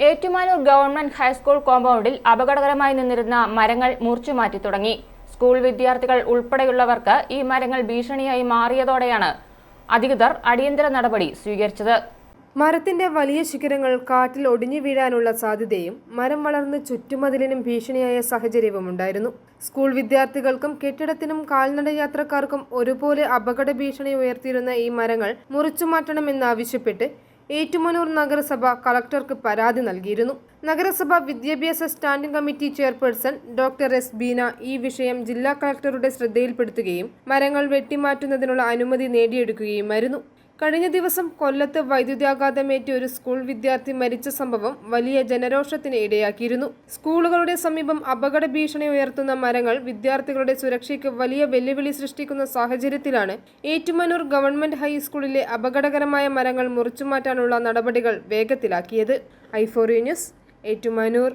Ettumanoor government high school കോമ്പൗണ്ടിൽ അപകടകരമായി നിന്നിരുന്ന മരങ്ങൾ മുറിച്ചുമാറ്റി തുടങ്ങി. സ്കൂൾ വിദ്യാർത്ഥികൾ ഉൾപ്പെടെയുള്ളവർക്ക് ഈ മരങ്ങൾ ഭീഷണിയായി മാറിയതോടെയാണ് അധികൃതർ അടിയന്തര നടപടി സ്വീകരിച്ചത്. മരത്തിന്റെ വലിയ ശിഖരങ്ങൾ കാറ്റിൽ ഒടിഞ്ഞു വീഴാനുള്ള സാധ്യതയും മരം വളർന്ന് ചുറ്റുമതിലിനും ഭീഷണിയായ സാഹചര്യവും ഉണ്ടായിരുന്നു. സ്കൂൾ വിദ്യാർത്ഥികൾക്കും കെട്ടിടത്തിനും കാൽനട യാത്രക്കാർക്കും ഒരുപോലെ അപകട ഭീഷണി ഉയർത്തിയിരുന്ന ഈ മരങ്ങൾ മുറിച്ചു മാറ്റണമെന്നാവശ്യപ്പെട്ട് ഏറ്റുമാനൂർ നഗരസഭ കളക്ടർക്ക് പരാതി നൽകിയിരുന്നു. നഗരസഭ വിദ്യാഭ്യാസ standing committee chairperson doctor S. Beena ഈ വിഷയം ജില്ലാ കളക്ടറുടെ ശ്രദ്ധയിൽപ്പെടുത്തുകയും മരങ്ങൾ വെട്ടിമാറ്റുന്നതിനുള്ള അനുമതി നേടിയെടുക്കുകയുമായിരുന്നു. കഴിഞ്ഞ ദിവസം കൊല്ലത്ത് വൈദ്യുതാഘാതമേറ്റ് ഒരു സ്കൂൾ വിദ്യാർത്ഥി മരിച്ച സംഭവം വലിയ ജനരോഷത്തിന് ഇടയാക്കിയിരുന്നു. സ്കൂളുകളുടെ സമീപം അപകട ഭീഷണി ഉയർത്തുന്ന മരങ്ങൾ വിദ്യാർത്ഥികളുടെ സുരക്ഷയ്ക്ക് വലിയ വെല്ലുവിളി സൃഷ്ടിക്കുന്ന സാഹചര്യത്തിലാണ് ഏറ്റുമാനൂർ ഗവൺമെന്റ് ഹൈസ്കൂളിലെ അപകടകരമായ മരങ്ങൾ മുറിച്ചുമാറ്റാനുള്ള നടപടികൾ വേഗത്തിലാക്കിയത്. ഐഫോറി ന്യൂസ് ഏറ്റുമാനൂർ.